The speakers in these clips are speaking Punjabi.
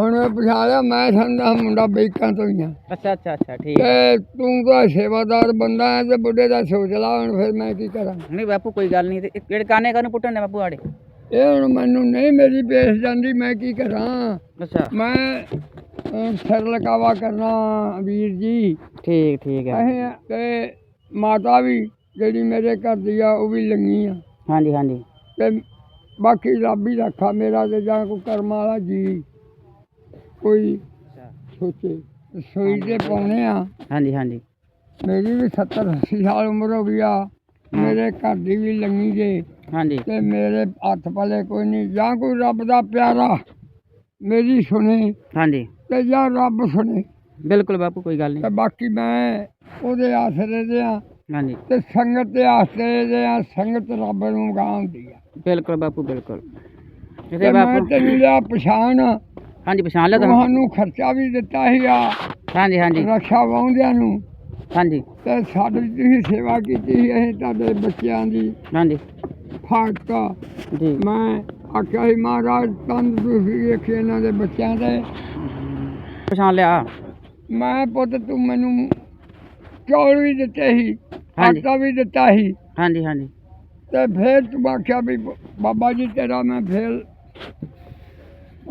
ਹੁਣ ਪਛਾਣਿਆ ਮੈਂ ਸੰਦਾ ਮੁੰਡਾ ਬੇਕਾਂ ਤੋਂ ਹੀ ਆ। ਅੱਛਾ ਅੱਛਾ ਅੱਛਾ ਠੀਕ। ਹੈ। ਤੇ ਤੂੰ ਤਾਂ ਸੇਵਾਦਾਰ ਬੰਦਾ ਹੈ ਤੇ ਬੁੱਢੇ ਦਾ ਸੋਚ ਲਾ ਹੁਣ ਫਿਰ ਮੈਂ ਕੀ ਕਰਾਂ? ਨਹੀਂ ਬਾਪੂ ਕੋਈ ਗੱਲ ਨਹੀਂ ਤੇ ਇਹ ਕਿਹੜੇ ਕਾਨੇ ਕਾਨੂੰ ਪੁੱਟਣ ਨੇ ਬਾਪੂ ਆੜੇ? ਇਹ ਹੁਣ ਮੈਨੂੰ ਨਹੀਂ ਮੇਰੀ ਪੇਸ਼ ਜਾਂਦੀ ਮੈਂ ਕੀ ਕਰਾਂ? ਅੱਛਾ। ਮੈਂ ਅਹ, ਸਿਰ ਲਕਾਵਾ ਕਰਨਾ ਵੀਰ ਜੀ। ਠੀਕ ਠੀਕ ਹੈ। ਅਸੀਂ ਤੇ ਮਾਤਾ ਵੀ ਜਿਹੜੀ ਮੇਰੇ ਘਰ ਦੀ ਆ ਉਹ ਵੀ ਲੰਗੀ ਆ। ਹਾਂਜੀ ਹਾਂਜੀ। ਤੇ ਬਾਕੀ ਰੱਬ ਹੀ ਰੱਖਾ ਮੇਰਾ ਤੇ ਜਾਂ ਕੋਈ ਕਰਮ ਵਾਲਾ ਜੀ। ਕੋਈ ਸੋਚੇ। ਸੋਈ ਤੇ ਪਾਉਣੇ ਆ। ਹਾਂਜੀ ਹਾਂਜੀ। ਮੇਰੀ ਵੀ 70 80 ਸਾਲ ਉਮਰ ਹੋ ਗਈ ਆ। ਮੇਰੇ ਘਰ ਦੀ ਵੀ ਲੰਗੀ ਜੇ। ਹਾਂਜੀ। ਤੇ ਮੇਰੇ ਹੱਥ ਪਲੇ ਕੋਈ ਨਹੀਂ। ਜਾਂ ਕੋਈ ਰੱਬ ਦਾ ਪਿਆਰਾ ਮੇਰੀ ਸੁਣੇ ਹਾਂਜੀ। ਤੇ ਜਾਂ ਰੱਬ ਸੁਣੇ। ਬਿਲਕੁਲ ਬਾਪੂ ਕੋਈ ਗੱਲ ਤੇ ਨਹੀਂ। ਬਾਕੀ ਮੈਂ ਉਹਦੇ ਆਸਰੇ ਦੇ ਆ। ਹਾਂਜੀ। ਤੇ ਸੰਗਤ ਦੇ ਆਸਰੇ ਦੇ ਆ। ਸੰਗਤ ਰੱਬ ਨੂੰ ਗਾਂ ਹੁੰਦੀ ਆ। ਬਿਲਕੁਲ ਬਾਪੂ ਬਿਲਕੁਲ। ਤੇ ਇਹਦੇ ਬਾਪੂ ਤੈਨੂੰ ਲਿਆ ਪਛਾਣ ਹਾਂਜੀ ਪਛਾਣ ਲਿਆ ਤੁਹਾਨੂੰ? ਤੁਹਾਨੂੰ ਖਰਚਾ ਵੀ ਦਿੱਤਾ ਸੀ ਆ। ਹਾਂਜੀ ਹਾਂਜੀ। ਰਕਸ਼ਾ ਵਾਉਂਦਿਆਂ ਨੂੰ। ਹਾਂਜੀ। ਤੇ ਸਾਡੀ ਤੁਸੀਂ ਸੇਵਾ ਕੀਤੀ ਸੀ ਅਸੀਂ ਤੁਹਾਡੇ ਬੱਚਿਆਂ ਦੀ। ਹਾਂਜੀ। ਫਾਟਕਾ। ਜੀ। ਮੈਂ ਆਖਿਆ ਸੀ ਮਹਾਰਾਜ ਤੰਦਰੁਸਤੀ ਵੇਖੀ ਇਹਨਾਂ ਦੇ ਬੱਚਿਆਂ ਦੇ। ਪਛਾਣ ਲਿਆ। ਮੈਂ ਪੁੱਤ ਤੂੰ ਮੈਨੂੰ ਚੌਲ ਵੀ ਦਿੱਤੇ ਸੀ ਹਾਂਜੀ। ਆਟਾ ਵੀ ਦਿੱਤਾ ਸੀ। ਹਾਂਜੀ ਹਾਂਜੀ। ਤੇ ਫਿਰ ਤੂੰ ਆਖਿਆ ਵੀ ਬਾਬਾ ਜੀ ਤੇਰਾ ਮੈਂ ਫੇਰ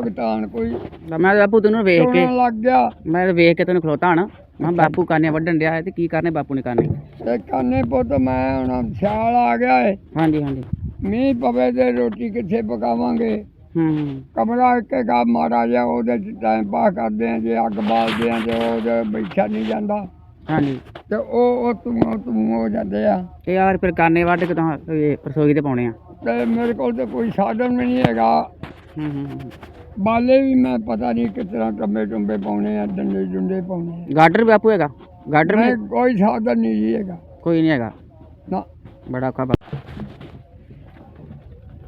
ਭੁਗਤਾਨ ਕੋਈ? ਮੈਂ ਬਾਪੂ ਤੈਨੂੰ ਵੇਖ ਕੇ ਚੋਣਾਂ ਲੱਗ ਗਿਆ। ਮੈਂ ਵੇਖ ਕੇ ਤੈਨੂੰ ਖਲੋਤਾ ਹਣਾ ਮੈਂ ਕਿਹਾ ਬਾਪੂ ਕਾਨੇ ਵੱਢਣ ਡਿਆ ਹੈ ਤੇ ਕੀ ਕਰਨੇ ਬਾਪੂ ਨੇ ਕਰਨੇ? ਤੇ ਕਾਨੇ ਪੁੱਤ ਮੈਂ ਹੁਣ ਸਿਆਲ ਆ ਗਿਆ ਏ। ਹਾਂਜੀ ਹਾਂਜੀ। ਮੀਂਹ ਪਵੇ ਤੇ ਰੋਟੀ ਕਿੱਥੇ ਪਕਾਵਾਂਗੇ? ਹੂੰ। ਕਮਰਾ ਇੱਕ ਗਾ ਮਾੜਾ ਜਿਹਾ ਉਹਦੇ ਚ ਟਾਈਮ ਪਾਸ ਕਰਦੇ ਆ ਜੇ ਅੱਗ ਬਾਲਦੇ ਆ ਤੇ ਉਹਦੇ ਬੈਠਾ ਨਹੀਂ ਜਾਂਦਾ। ਹਾਂਜੀ। ਤੇ ਉਹ ਉਹ ਤੂੰ ਤੂੰ ਹੋ ਜਾਂਦੇ ਆ। ਤੇ ਯਾਰ ਫਿਰ ਕਾਨੇ ਵੱਢ ਕੇ ਤਾਂ ਇਹ ਰਸੋਈ ਤੇ ਪਾਉਣੇ ਆ। ਤੇ ਮੇਰੇ ਕੋਲ ਤੇ ਕੋਈ ਸਾਧਨ ਵੀ ਨਹੀਂ ਹੈਗਾ। ਹੂੰ ਹੂੰ ਹੂੰ। ਬਾਲੇ ਵੀ ਮੈਂ ਪਤਾ ਨਹੀਂ ਕਿਸ ਤਰ੍ਹਾਂ ਟੰਬੇ ਟੰਬੇ ਪਾਉਣੇ ਆ ਡੰਡੇ ਡੁੰਡੇ ਪਾਉਣੇ ਗਾਡਰ ਵੀ ਬਾਪੂ ਹੈਗਾ? ਗਾਡਰ ਵੀ ਨਹੀਂ? ਕੋਈ ਸਾਧਨ ਨਹੀਂ ਜੀ ਹੈਗਾ। ਕੋਈ ਨਹੀਂ ਹੈਗਾ। ਨਾ। ਬੜਾ ਔਖਾ ਬਾਪੂ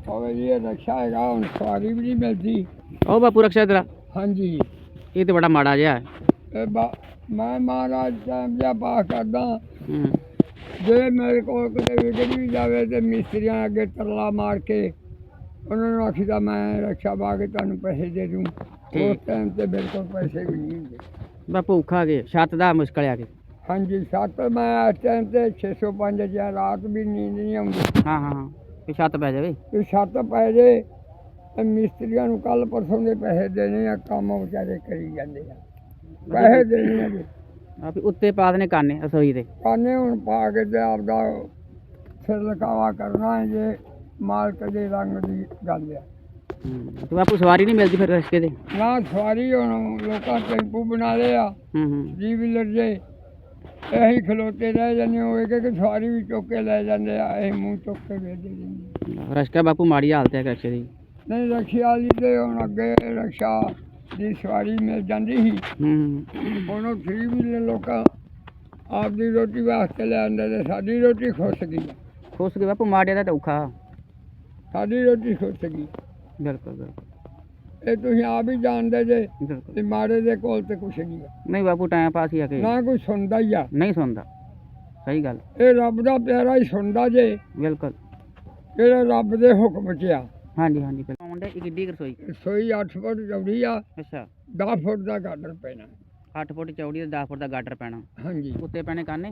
ਹੋਵੇ ਜੀ ਇਹ ਰਕਸ਼ਾ ਹੈਗਾ ਹੁਣ ਸਵਾਰੀ ਵੀ ਨਹੀਂ ਮਿਲਦੀ। ਉਹ ਬਾਪੂ ਰਕਸ਼ਾ ਤੇਰਾ? ਹਾਂਜੀ। ਇਹ ਤੇ ਬੜਾ ਮਾੜਾ ਜਿਹਾ ਹੈ। ਇਹ ਬਾ- ਮੈਂ ਮਹਾਰਾਜ ਟਾਈਮ ਜਿਹਾ ਪਾਸ ਕਰਦਾ। ਹੂੰ। ਜੇ ਮੇਰੇ ਕੋਲ ਕਿਤੇ ਵਿਗੜ ਵੀ ਜਾਵੇ ਤੇ ਮਿਸਤਰੀਆਂ ਅੱਗੇ ਤਰਲਾ ਮਾਰ ਕੇ ਉਹਨਾਂ ਨੂੰ ਆਖੀਦਾ ਮੈਂ ਰਕਸ਼ਾ ਪਾ ਕੇ ਤੁਹਾਨੂੰ ਪੈਸੇ ਦੇ ਦੂੰ। ਉਸ। ਟਾਈਮ ਤੇ ਮੇਰੇ ਕੋਲ ਪੈਸੇ ਵੀ ਨਹੀਂ ਹੁੰਦੇ। ਬਾਪੂ ਔਖਾ ਗਏ ਛੱਤ ਦਾ ਮੁਸ਼ਕਲ ਆ ਕੇ ਹਾਂਜੀ ਸੱਤ ਮੈਂ ਇਸ ਟਾਈਮ ਤੇ 605 ਜਾਂ ਰਾਤ ਵੀ ਨੀਂਦ ਨਹੀਂ ਆਉਂਦੀ। ਹਾਂ ਹਾਂ ਵੀ ਛੱਤ ਪੈ ਜਾਵੇ? ਤੇ ਛੱਤ ਪੈ ਜੇ ਤੇ ਮਿਸਤਰੀਆਂ ਨੂੰ ਕੱਲ ਪਰਸੋਂ ਦੇ ਪੈਸੇ ਦੇਣੇ ਆ ਕੰਮ ਵਿਚਾਰੇ ਕਰੀ ਜਾਂਦੇ ਆ। ਪੈਸੇ ਦੇਣੇ ਆ ਜੀ। ਆ ਵੀ ਉੱਤੇ ਪਾ ਦੇਣੇ ਕਾਨੇ ਰਸੋਈ ਦੇ। ਕਾਨੇ ਹੁਣ ਪਾ ਕੇ ਤੇ ਆਪਦਾ ਸਿਰ ਲਕਾਵਾ ਕਰਨਾ ਹੈ ਜੇ। ਮਾਲਕ ਦੇ ਰੰਗ ਦੀ ਗੱਲ ਆ। ਹੂੰ ਤੇ ਬਾਪੂ ਸਵਾਰੀ ਨਹੀਂ ਮਿਲਦੀ ਫਿਰ ਰਸਤੇ ਦੇ ਨਾ ਸਵਾਰੀ ਹੁਣ ਲੋਕਾਂ ਟੈਂਪੂ ਬਣਾ ਲਏ ਆ ਹੂੰ ਹੂੰ। ਜੀ ਵੀਲਰ ਜੇ ਇਹੀ ਖਲੋਤੇ ਰਹਿ ਜਾਂਦੇ ਹੋਏ ਕਿ ਸਵਾਰੀ ਵੀ ਚੁੱਕ ਕੇ ਲੈ ਜਾਂਦੇ ਆ ਇਹ ਮੂੰਹ ਚੁੱਕ ਕੇ ਵੇਚ ਦਿੰਦੇ ਰਸ਼ਕਾ ਬਾਪੂ ਮਾੜੀ ਹਾਲਤ ਹੈ ਰਕਸ਼ੇ ਦੀ। ਨਹੀਂ ਰਕਸ਼ਾ ਵਾਲੀ ਤੇ ਹੁਣ ਅੱਗੇ ਰਕਸ਼ਾ ਦੀ ਸਵਾਰੀ ਮਿਲ ਜਾਂਦੀ ਸੀ। ਹੂੰ। ਹੁਣ ਉਹ ਥਰੀ ਵੀਲਰ ਲੋਕਾਂ ਆਪਦੀ ਰੋਟੀ ਵਾਸਤੇ ਲੈ ਆਉਂਦੇ ਤੇ ਸਾਡੀ ਰੋਟੀ ਖੁੱਸ ਗਈ। ਖੁਸ਼ ਗਏ ਬਾਪੂ ਮਾੜਿਆ ਦਾ ਤਾਂ ਔਖਾ ਸਾਡੀ ਰੋਟੀ ਖੁੱਸ ਗਈ ਬਿਲਕੁਲ ਬਿਲਕੁਲ। ਇਹ ਤੁਸੀਂ ਆਪ ਹੀ ਜਾਣਦੇ ਜੇ ਬਿਲਕੁਲ। ਤੇ ਮਾੜੇ ਦੇ ਕੋਲ ਤੇ ਕੁਛ ਨਹੀਂ ਆ ਨਹੀਂ ਬਾਪੂ ਟਾਈਮ ਪਾਸ ਹੀ ਆ ਕੇ। ਨਾ ਕੋਈ ਸੁਣਦਾ ਹੀ ਆ। ਨਹੀਂ ਸੁਣਦਾ। ਸਹੀ ਗੱਲ। ਇਹ ਰੱਬ ਦਾ ਪਿਆਰਾ ਹੀ ਸੁਣਦਾ ਜੇ। ਬਿਲਕੁਲ। ਜਿਹੜਾ ਰੱਬ ਦੇ ਹੁਕਮ 'ਚ ਆ। ਹਾਂਜੀ ਹਾਂਜੀ। ਆਉਂਦੇ ਇੱਕ ਕਿੱਡੀ ਕੁ ਰਸੋਈ। ਸੋਈ 8 ਫੁੱਟ ਚੌੜੀ ਆ। ਅੱਛਾ। 10 ਫੁੱਟ ਦਾ ਗਾਡਰ ਪੈਣਾ। 8 ਫੁੱਟ ਚੌੜੀ ਤੇ 10 ਫੁੱਟ ਦਾ ਗਾਡਰ ਪੈਣਾ। ਹਾਂਜੀ। ਉੱਤੇ ਪੈਣੇ ਕਾਨੇ?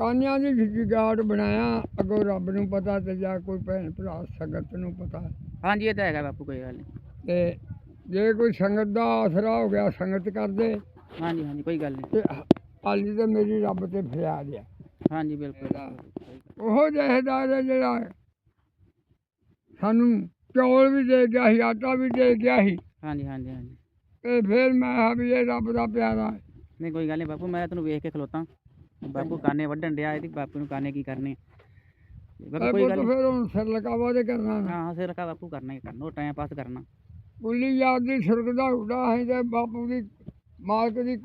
ਕਾਨਿਆਂ ਦੀ ਜੁਗਾੜ ਬਣਾਇਆ ਅੱਗੋਂ ਰੱਬ ਨੂੰ ਪਤਾ ਤੇ ਜਾਂ ਕੋਈ ਭੈਣ ਭਰਾ ਸੰਗਤ ਨੂੰ ਪਤਾ। ਹਾਂਜੀ ਇਹ ਤਾਂ ਹੈਗਾ ਬਾਪੂ ਕੋਈ ਗੱਲ ਨਹੀਂ। ਤੇ ਜੇ ਕੋਈ ਸੰਗਤ ਦਾ ਆਸਰਾ ਹੋ ਗਿਆ ਸੰਗਤ ਕਰਦੇ ਹਾਂਜੀ ਹਾਂਜੀ ਕੋਈ ਗੱਲ ਨਹੀਂ। ਤੇ ਹਾਲੀ ਤੇ ਮੇਰੀ ਰੱਬ ਤੇ ਫਰਿਆਦ ਆ ਹਾਂਜੀ ਬਿਲਕੁਲ। ਉਹ ਜਹੇਦਾਰ ਹੈ ਜਿਹੜਾ ਸਾਨੂੰ ਚੌਲ ਵੀ ਦੇ ਗਿਆ ਸੀ ਆਟਾ ਵੀ ਦੇ ਗਿਆ ਸੀ। ਹਾਂਜੀ ਹਾਂਜੀ ਹਾਂਜੀ। ਤੇ ਫਿਰ ਮੈਂ ਕਿਹਾ ਵੀ ਇਹ ਰੱਬ ਦਾ ਪਿਆਰਾ। ਹੈ ਨਹੀਂ ਕੋਈ ਗੱਲ ਨਹੀਂ ਬਾਪੂ ਮੈਂ ਤੈਨੂੰ ਵੇਖ ਕੇ ਖਲੋਤਾ। ਬਾਪੂ ਕਾਨੇ ਵੱਢਣ ਡਿਆ ਇਹਦੀ ਬਾਪੂ ਨੂੰ ਕਾਨੇ ਕੀ ਕਰਨੇ? ਬਾਪੂ ਕੋਈ ਗੱਲ। ਫਿਰ ਹੁਣ ਸਿਰ ਲਕਾਵਾ ਤੇ ਕਰਨਾ ਨਾ। ਹਾਂ ਸਿਰ ਰਖਾ ਬਾਪੂ ਕਰਨਾ ਹੀ ਕਰਨਾ ਉਹ ਟਾਈਮ ਪਾਸ ਕਰਨਾ। ਕੁੱਲੀ ਯਾਦ ਦੀ ਸੁਰਗ ਦਾ ਉੱਡਾ ਹੈ ਤੇ ਬਾਪੂ ਦੀ ਮਾਲਕ ਦੀ